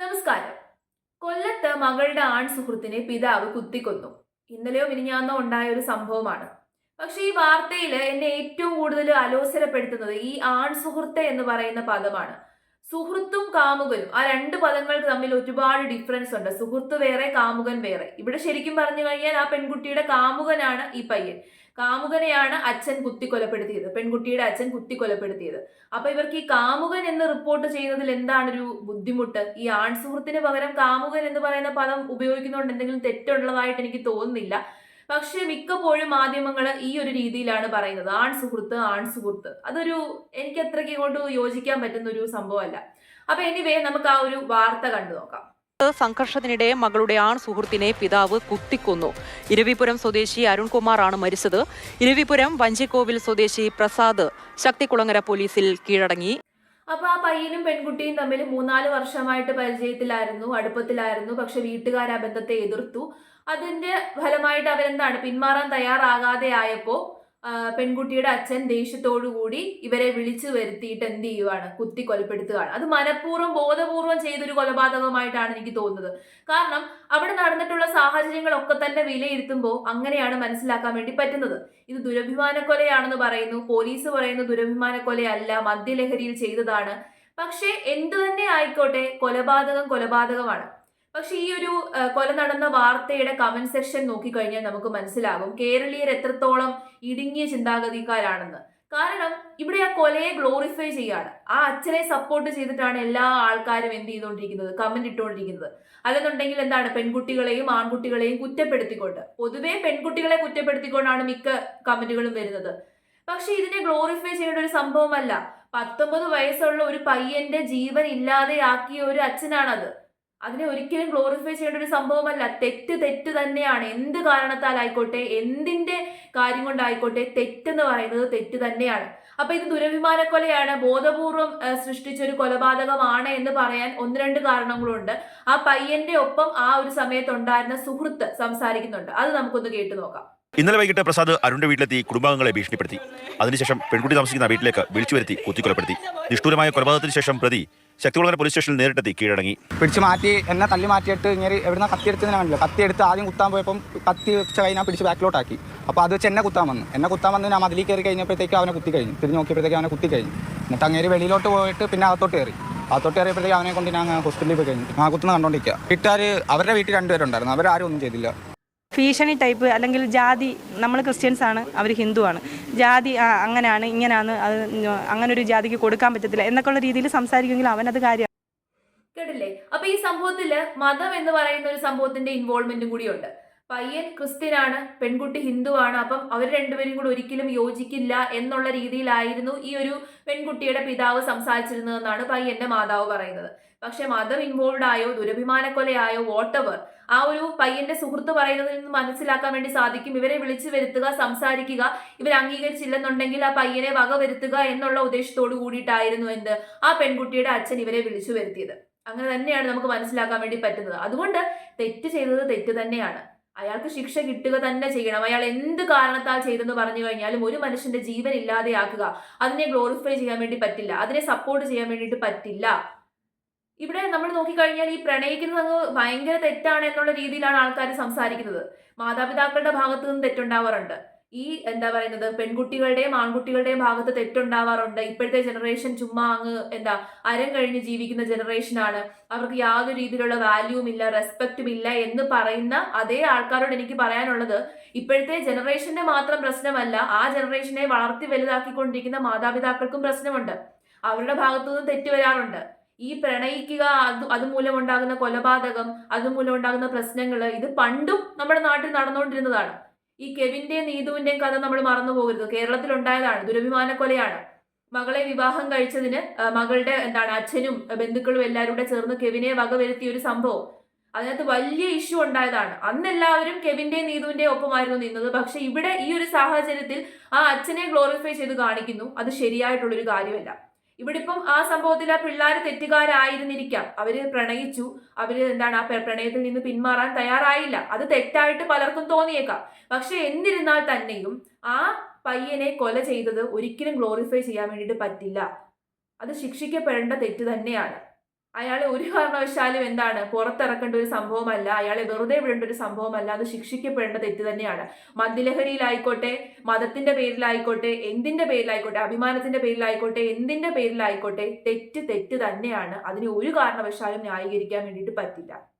നമസ്കാരം. കൊല്ലത്ത് മകളുടെ ആൺ സുഹൃത്തിനെ പിതാവ് കുത്തിക്കൊന്നു. ഇന്നലെയോ മിനിഞ്ഞാന്നോ ഉണ്ടായ ഒരു സംഭവമാണ്. പക്ഷെ ഈ വാർത്തയിൽ എന്നെ ഏറ്റവും കൂടുതൽ അലോസരപ്പെടുത്തുന്നത് ഈ ആൺ സുഹൃത്ത് എന്ന് പറയുന്ന പദമാണ്. സുഹൃത്തും കാമുകനും. ആ രണ്ട് പദങ്ങൾക്ക് തമ്മിൽ ഒരുപാട് ഡിഫറൻസ് ഉണ്ട്. സുഹൃത്ത് വേറെ കാമുകൻ വേറെ. ഇവിടെ ശരിക്കും പറഞ്ഞു കഴിഞ്ഞാൽ ആ പെൺകുട്ടിയുടെ കാമുകനാണ് ഈ പയ്യൻ. കാമുകനെയാണ് അച്ഛൻ കുത്തിക്കൊലപ്പെടുത്തിയത്. പെൺകുട്ടിയുടെ അച്ഛൻ കുത്തിക്കൊലപ്പെടുത്തിയത്. അപ്പൊ ഇവർക്ക് ഈ കാമുകൻ എന്ന് റിപ്പോർട്ട് ചെയ്യുന്നതിൽ എന്താണ് ഒരു ബുദ്ധിമുട്ട്? ഈ ആൺ സുഹൃത്തിന് പകരം കാമുകൻ എന്ന് പറയുന്ന പദം ഉപയോഗിക്കുന്നതുകൊണ്ട് എന്തെങ്കിലും തെറ്റുള്ളതായിട്ട് എനിക്ക് തോന്നുന്നില്ല. പക്ഷെ മിക്കപ്പോഴും മാധ്യമങ്ങൾ ഈ ഒരു രീതിയിലാണ് പറയുന്നത്. ആൺ സുഹൃത്ത് ആൺ സുഹൃത്ത് അതൊരു എനിക്ക് അത്രയ്ക്ക് കൊണ്ട് യോജിക്കാൻ പറ്റുന്ന ഒരു സംഭവമല്ല. അപ്പൊ എനിവേ നമുക്ക് ആ ഒരു വാർത്ത കണ്ടു നോക്കാം. സംഘർഷത്തിനിടെ മകളുടെ ആൺ സുഹൃത്തിനെ പിതാവ് കുത്തിക്കൊന്നു. ഇരവിപുരം സ്വദേശി അരുൺകുമാർ ആണ് മരിച്ചത്. ഇരവിപുരം വഞ്ചിക്കോവിൽ സ്വദേശി പ്രസാദ് ശക്തികുളങ്ങര പോലീസിൽ കീഴടങ്ങി. അപ്പൊ ആ പയ്യനും പെൺകുട്ടിയും തമ്മിൽ മൂന്നാൽ വർഷമായിട്ട് പരിചയത്തിലായിരുന്നു അടുപ്പത്തിലായിരുന്നു. പക്ഷെ വീട്ടുകാർ ആ ബന്ധത്തെ എതിർത്തു. അതിന്റെ ഫലമായിട്ട് അവരെന്താണ് പിന്മാറാൻ തയ്യാറാകാതെ ആയപ്പോ ആ, പെൺകുട്ടിയുടെ അച്ഛൻ കൂടി ഇവരെ വിളിച്ചു വരുത്തിയിട്ട് എന്ത് ചെയ്യുവാണ്? കുത്തി കൊലപ്പെടുത്തുകയാണ്. അത് മനഃപൂർവം ബോധപൂർവം ചെയ്തൊരു കൊലപാതകമായിട്ടാണ് എനിക്ക് തോന്നുന്നത്. കാരണം അവിടെ നടന്നിട്ടുള്ള സാഹചര്യങ്ങളൊക്കെ തന്നെ വിലയിരുത്തുമ്പോൾ അങ്ങനെയാണ് മനസ്സിലാക്കാൻ വേണ്ടി പറ്റുന്നത്. ഇത് ദുരഭിമാന കൊലയാണെന്ന് പറയുന്നു. പോലീസ് പറയുന്നു ദുരഭിമാന കൊലയല്ല മദ്യലഹരിയിൽ ചെയ്തതാണ്. പക്ഷേ എന്തു തന്നെ ആയിക്കോട്ടെ കൊലപാതകം കൊലപാതകമാണ്. പക്ഷെ ഈ ഒരു കൊല നടന്ന വാർത്തയുടെ കമന്റ് സെക്ഷൻ നോക്കിക്കഴിഞ്ഞാൽ നമുക്ക് മനസ്സിലാകും കേരളീയർ എത്രത്തോളം ഇടുങ്ങിയ ചിന്താഗതിക്കാരാണെന്ന്. കാരണം ഇവിടെ ആ കൊലയെ ഗ്ലോറിഫൈ ചെയ്യാണ് ആ അച്ഛനെ സപ്പോർട്ട് ചെയ്തിട്ടാണ് എല്ലാ ആൾക്കാരും എന്ത് ചെയ്തുകൊണ്ടിരിക്കുന്നത്? കമന്റ് ഇട്ടുകൊണ്ടിരിക്കുന്നത്. അല്ലെന്നുണ്ടെങ്കിൽ എന്താണ്? പെൺകുട്ടികളെയും ആൺകുട്ടികളെയും കുറ്റപ്പെടുത്തിക്കൊണ്ട്. പൊതുവേ പെൺകുട്ടികളെ കുറ്റപ്പെടുത്തിക്കൊണ്ടാണ് മിക്ക കമന്റുകളും വരുന്നത്. പക്ഷെ ഇതിനെ ഗ്ലോറിഫൈ ചെയ്യേണ്ട ഒരു സംഭവമല്ല. പത്തൊമ്പത് വയസ്സുള്ള ഒരു പയ്യന്റെ ജീവൻ ഇല്ലാതെയാക്കിയ ഒരു അച്ഛനാണത്. അതിനെ ഒരിക്കലും ഗ്ലോറിഫൈ ചെയ്യേണ്ട ഒരു സംഭവമല്ല. തെറ്റ് തെറ്റ് തന്നെയാണ്. എന്ത് കാരണത്താലായിക്കോട്ടെ എന്തിന്റെ കാര്യം കൊണ്ടായിക്കോട്ടെ തെറ്റെന്ന് പറയുന്നത് തെറ്റ് തന്നെയാണ്. അപ്പൊ ഇത് ദുരഭിമാനക്കൊലയാണ് ബോധപൂർവം സൃഷ്ടിച്ച ഒരു കൊലപാതകമാണ് എന്ന് പറയാൻ ഒന്ന് രണ്ട് കാരണങ്ങളുണ്ട്. ആ പയ്യന്റെ ഒപ്പം ആ ഒരു സമയത്തുണ്ടായിരുന്ന സുഹൃത്ത് സംസാരിക്കുന്നുണ്ട്. അത് നമുക്കൊന്ന് കേട്ടു നോക്കാം. ഇന്നലെ വൈകിട്ട് പ്രസാദ് അരുണിന്റെ വീട്ടിലെത്തി കുടുംബാംഗങ്ങളെ ഭീഷണിപ്പെടുത്തി. അതിനുശേഷം പെൺകുട്ടി താമസിക്കുന്ന വീട്ടിലേക്ക് വിളിച്ചു വരുത്തി കുത്തിക്കൊലപ്പെടുത്തി. നിഷ്ഠൂരമായ കൊലപാതകത്തിന് ശേഷം പ്രതി ശക്തികുളങ്ങര പോലീസ് സ്റ്റേഷനിൽ നേരിട്ടെത്തി കീഴടങ്ങി. പിടിച്ചു മാറ്റി എന്നെ തല്ലി മാറ്റിയിട്ട് ഇങ്ങനെ എവിടുന്ന കത്തി എടുത്തതിനെ കണ്ടില്ല. കത്തി എടുത്ത് ആദ്യം കുത്താൻ പോയപ്പം കത്തി വെച്ച കൈ ഞാൻ പിടിച്ച് ബാക്കിലോട്ടാക്കി. അപ്പോൾ അത് വെച്ച് എന്നെ കുത്താൻ വന്നു. എന്നെ കുത്താൻ വന്ന് ഞാൻ മതിലിൽ കയറി കഴിഞ്ഞപ്പോഴത്തേക്ക് അവനെ കുത്തി കഴിഞ്ഞു. തിരിഞ്ഞ് നോക്കിയപ്പോഴത്തേക്ക് അവനെ കുത്തി കഴിഞ്ഞു. എന്നിട്ട് അങ്ങേര് വെളിയിലോട്ട് പോയിട്ട് പിന്നെ അകത്തോട്ട് കയറി. അകത്തോട്ട് കയറിയപ്പോഴത്തേക്ക് അവനെ കൊണ്ട് ഞാൻ ഹോസ്പിറ്റലിൽ പോയി കഴിഞ്ഞു. ആ കുത്തുന്ന കണ്ടോണ്ടിരിക്കുക വീട്ടുകാർ അവരുടെ വീട്ടിൽ രണ്ടുപേരുണ്ടായിരുന്നു. അവരാരും ഒന്നും ചെയ്തില്ല. ഭീഷണി ടൈപ്പ് അല്ലെങ്കിൽ ജാതി നമ്മൾ ക്രിസ്ത്യൻസ് ആണ് അവർ ഹിന്ദു ആണ്. ജാതി അങ്ങനെയാണ് ഇങ്ങനെയാണ് അത് അങ്ങനെ ഒരു ജാതിക്ക് കൊടുക്കാൻ പറ്റത്തില്ല എന്നൊക്കെയുള്ള രീതിയിൽ സംസാരിക്കുമെങ്കിൽ അവനത് കാര്യം കേട്ടില്ലേ? അപ്പൊ ഈ സംഭവത്തിൽ മതം എന്ന് പറയുന്ന ഒരു സംഭവത്തിന്റെ ഇൻവോൾവ്മെന്റും കൂടിയുണ്ട്. പയ്യൻ ക്രിസ്ത്യനാണ് പെൺകുട്ടി ഹിന്ദുവാണ് അപ്പം അവർ രണ്ടുപേരും കൂടി ഒരിക്കലും യോജിക്കില്ല എന്നുള്ള രീതിയിലായിരുന്നു ഈ ഒരു പെൺകുട്ടിയുടെ പിതാവ് സംസാരിച്ചിരുന്നതെന്നാണ് പയ്യന്റെ മാതാവ് പറയുന്നത്. പക്ഷെ മതം ഇൻവോൾവ് ആയോ ദുരഭിമാനക്കൊലയായോ വോട്ടവർ ആ ഒരു പയ്യന്റെ സുഹൃത്ത് പറയുന്നതിൽ നിന്ന് മനസ്സിലാക്കാൻ വേണ്ടി സാധിക്കും. ഇവരെ വിളിച്ചു വരുത്തുക സംസാരിക്കുക. ഇവർ അംഗീകരിച്ചില്ലെന്നുണ്ടെങ്കിൽ ആ പയ്യനെ വക വരുത്തുക എന്നുള്ള ഉദ്ദേശത്തോടു കൂടിയിട്ടായിരുന്നു എന്ത്? ആ പെൺകുട്ടിയുടെ അച്ഛൻ ഇവരെ വിളിച്ചു വരുത്തിയത്. അങ്ങനെ തന്നെയാണ് നമുക്ക് മനസ്സിലാക്കാൻ വേണ്ടി പറ്റുന്നത്. അതുകൊണ്ട് തെറ്റ് ചെയ്തത് തെറ്റ് തന്നെയാണ്. അയാൾക്ക് ശിക്ഷ കിട്ടുക തന്നെ ചെയ്യണം. അയാൾ എന്ത് കാരണത്താൽ ചെയ്തെന്ന് പറഞ്ഞു കഴിഞ്ഞാലും ഒരു മനുഷ്യന്റെ ജീവൻ ഇല്ലാതെയാക്കുക. അതിനെ ഗ്ലോറിഫൈ ചെയ്യാൻ വേണ്ടി പറ്റില്ല. അതിനെ സപ്പോർട്ട് ചെയ്യാൻ വേണ്ടിയിട്ട് പറ്റില്ല. ഇവിടെ നമ്മൾ നോക്കിക്കഴിഞ്ഞാൽ ഈ പ്രണയിക്കുന്നത് അങ്ങ് ഭയങ്കര തെറ്റാണ് എന്നുള്ള രീതിയിലാണ് ആൾക്കാർ സംസാരിക്കുന്നത്. മാതാപിതാക്കളുടെ ഭാഗത്തു നിന്ന് തെറ്റുണ്ടാവാറുണ്ട്. ഈ എന്താ പറയുന്നത്? പെൺകുട്ടികളുടെയും ആൺകുട്ടികളുടെയും ഭാഗത്ത് തെറ്റുണ്ടാവാറുണ്ട്. ഇപ്പോഴത്തെ ജനറേഷൻ ചുമ്മാ അങ്ങ് എന്താ അരം കഴിഞ്ഞ് ജീവിക്കുന്ന ജനറേഷനാണ് അവർക്ക് യാതൊരു രീതിയിലുള്ള വാല്യൂവും ഇല്ല റെസ്പെക്റ്റും ഇല്ല എന്ന് പറയുന്ന അതേ ആൾക്കാരോട് എനിക്ക് പറയാനുള്ളത് ഇപ്പോഴത്തെ ജനറേഷന്റെ മാത്രം പ്രശ്നമല്ല ആ ജനറേഷനെ വളർത്തി വലുതാക്കിക്കൊണ്ടിരിക്കുന്ന മാതാപിതാക്കൾക്കും പ്രശ്നമുണ്ട്. അവരുടെ ഭാഗത്തു നിന്നും തെറ്റ് വരാറുണ്ട്. ഈ പ്രണയിക്കുക അത് അതുമൂലം ഉണ്ടാകുന്ന കൊലപാതകം അതുമൂലം ഉണ്ടാകുന്ന പ്രശ്നങ്ങൾ ഇത് പണ്ടും നമ്മുടെ നാട്ടിൽ നടന്നുകൊണ്ടിരുന്നതാണ്. ഈ കെവിന്റെയും നീതുവിന്റെയും കഥ നമ്മൾ മറന്നു പോകരുത്. കേരളത്തിൽ ഉണ്ടായതാണ് ദുരഭിമാന കൊലയാണ്. മകളെ വിവാഹം കഴിച്ചതിന് മകളുടെ എന്താണ് അച്ഛനും ബന്ധുക്കളും എല്ലാവരും കൂടെ ചേർന്ന് കെവിനെ വകവരുത്തിയ ഒരു സംഭവം. അതിനകത്ത് വലിയ ഇഷ്യൂ ഉണ്ടായതാണ്. അന്ന് എല്ലാവരും കെവിന്റെയും നീതുവിന്റെയും ഒപ്പമായിരുന്നു നിന്നത്. പക്ഷെ ഇവിടെ ഈ ഒരു സാഹചര്യത്തിൽ ആ അച്ഛനെ ഗ്ലോറിഫൈ ചെയ്ത് കാണിക്കുന്നു. അത് ശരിയായിട്ടുള്ളൊരു കാര്യമല്ല. ഇവിടെ ഇപ്പം ആ സംഭവത്തിൽ ആ പിള്ളേർ തെറ്റുകാരായിരുന്നിരിക്കാം. അവർ പ്രണയിച്ചു. അവർ എന്താണ് ആ പ്ര- പ്രണയത്തിൽ നിന്ന് പിന്മാറാൻ തയ്യാറായില്ല. അത് തെറ്റായിട്ട് പലർക്കും തോന്നിയേക്കാം. പക്ഷെ എന്നിരുന്നാൽ തന്നെയും ആ പയ്യനെ കൊല ചെയ്തത് ഒരിക്കലും ഗ്ലോറിഫൈ ചെയ്യാൻ വേണ്ടിയിട്ട് പറ്റില്ല. അത് ശിക്ഷിക്കപ്പെടേണ്ട തെറ്റ് തന്നെയാണ്. അയാളെ ഒരു കാരണവശാലും എന്താണ് പുറത്തിറക്കേണ്ട ഒരു സംഭവമല്ല. അയാളെ വെറുതെ വിടേണ്ട ഒരു സംഭവമല്ല. അത് ശിക്ഷിക്കപ്പെടേണ്ട തെറ്റ് തന്നെയാണ്. മദ്യലഹരിയിലായിക്കോട്ടെ മതത്തിന്റെ പേരിലായിക്കോട്ടെ എന്തിന്റെ പേരിലായിക്കോട്ടെ അഭിമാനത്തിന്റെ പേരിലായിക്കോട്ടെ എന്തിന്റെ പേരിലായിക്കോട്ടെ തെറ്റ് തെറ്റ് തന്നെയാണ്. അതിനെ ഒരു കാരണവശാലും ന്യായീകരിക്കാൻ വേണ്ടിയിട്ട് പറ്റില്ല.